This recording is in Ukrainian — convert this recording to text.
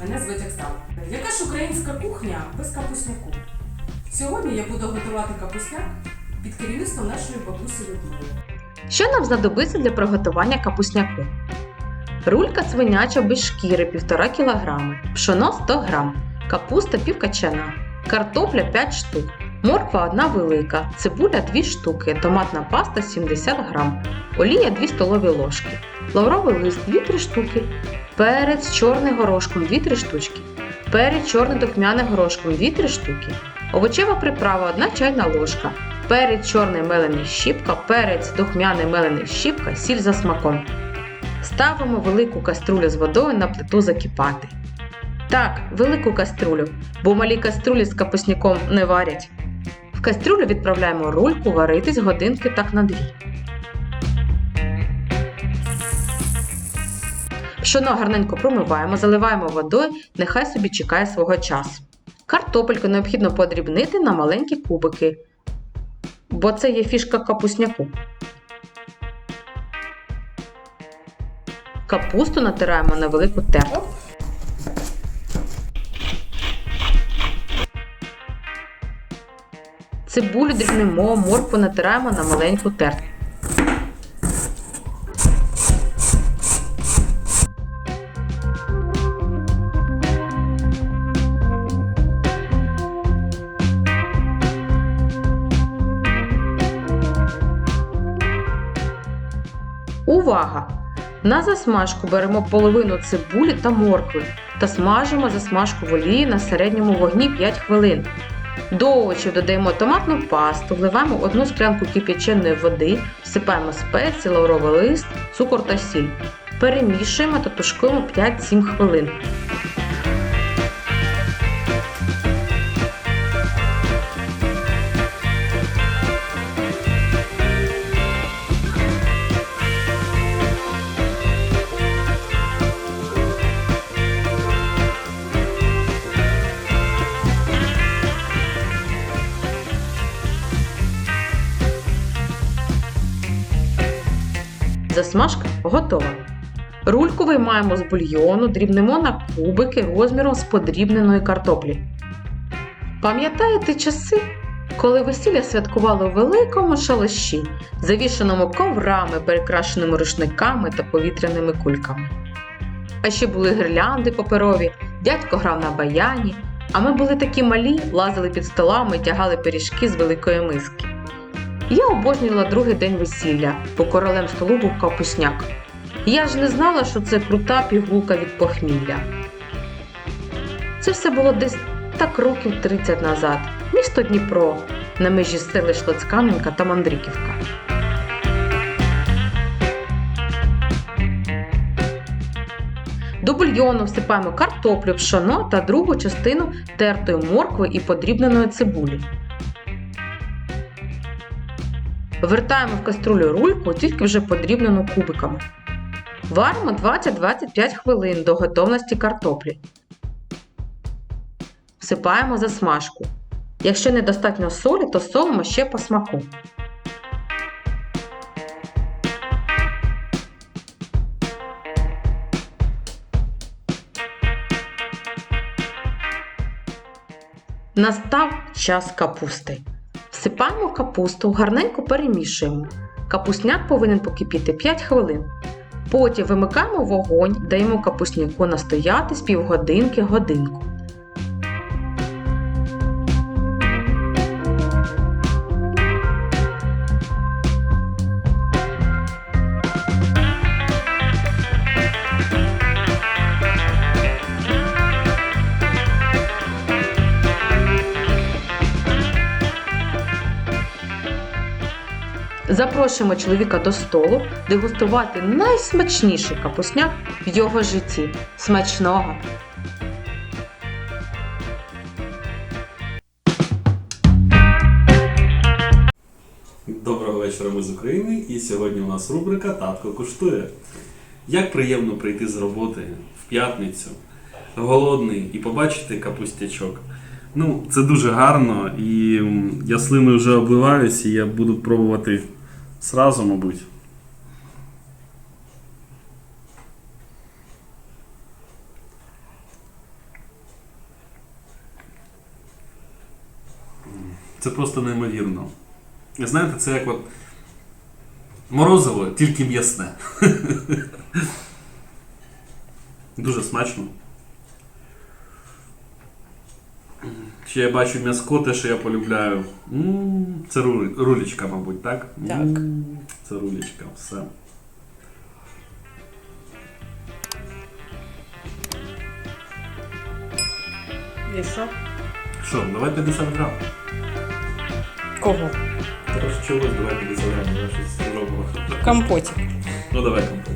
Мене звуть Оксана. Яка ж українська кухня без капусняку? Сьогодні я буду готувати капусняк під керівництвом нашої бабусі Людмили. Що нам знадобиться для приготування капусняку? Рулька свиняча без шкіри 1,5 кг, пшоно 100 г, капуста півкачана, картопля 5 штук, морква 1 велика, цибуля 2 штуки, томатна паста 70 г олія 2 столові ложки, лавровий лист 2-3 штуки, перець чорний горошком 2-3 штучки, перець чорний духмяний горошком 2-3 штуки, овочева приправа 1 чайна ложка, перець чорний мелений щіпка, перець духмяний мелений щіпка, сіль за смаком. Ставимо велику каструлю з водою на плиту закипати. Так, велику каструлю, бо малі каструлі з капусняком не варять. В каструлю відправляємо рульку варитись годинки так на дві. Пшоно гарненько промиваємо, заливаємо водою, нехай собі чекає свого часу. Картопельку необхідно подрібнити на маленькі кубики, бо це є фішка капусняку. Капусту натираємо на велику терку. Цибулю дрібнемо, моркву натираємо на маленьку терку. Увага! На засмажку беремо половину цибулі та моркви та смажимо засмажку в олії на середньому вогні 5 хвилин. До овочів додаємо томатну пасту, вливаємо одну склянку кип'яченої води, всипаємо спеції, лавровий лист, цукор та сіль. Перемішуємо та тушкуємо 5-7 хвилин. Засмажка готова. Рульку виймаємо з бульйону, дрібнемо на кубики розміром з подрібненої картоплі. Пам'ятаєте часи, коли весілля святкували у великому шалаші, завішаному коврами, перекрашеними рушниками та повітряними кульками? А ще були гірлянди паперові, дядько грав на баяні, а ми були такі малі, лазили під столами і тягали пиріжки з великої миски. Я обожнювала другий день весілля, бо королем столу був капусняк. Я ж не знала, що це крута пігулка від похмілля. Це все було десь так років 30 назад. Місто Дніпро на межі сели Шлоцкам'янка та Мандриківка. До бульйону всипаємо картоплю, пшоно та другу частину тертої моркви і подрібненої цибулі. Вертаємо в каструлю рульку, тільки вже подрібнену кубиками. Варимо 20-25 хвилин до готовності картоплі. Всипаємо засмажку. Якщо недостатньо солі, то солимо ще по смаку. Настав час капусти. Всипаємо капусту, гарненько перемішуємо. Капусняк повинен покипіти 5 хвилин. Потім вимикаємо вогонь, даємо капусняку настояти з півгодинки Запрошуємо чоловіка до столу дегустувати найсмачніший капусняк в його житті. Смачного! Доброго вечора, ми з України. І сьогодні у нас рубрика Татко куштує. Як приємно прийти з роботи в п'ятницю, голодний і побачити капустячок. Ну, це дуже гарно, і я слиною вже обливаюсь, і я буду пробувати зразу, мабуть. Це просто неймовірно. І знаєте, це як от морозиво, тільки м'ясне. Дуже смачно. Ще я бачу м'яско, те, що я полюбляю. М, Це руль- рулечка, мабуть, так? Так. Це рулечка, все. І що? Що, давай 50 грам. Кого? Трошки чогось, давай 50 грам, давай щось зробимо. Компотик. Ну давай компот.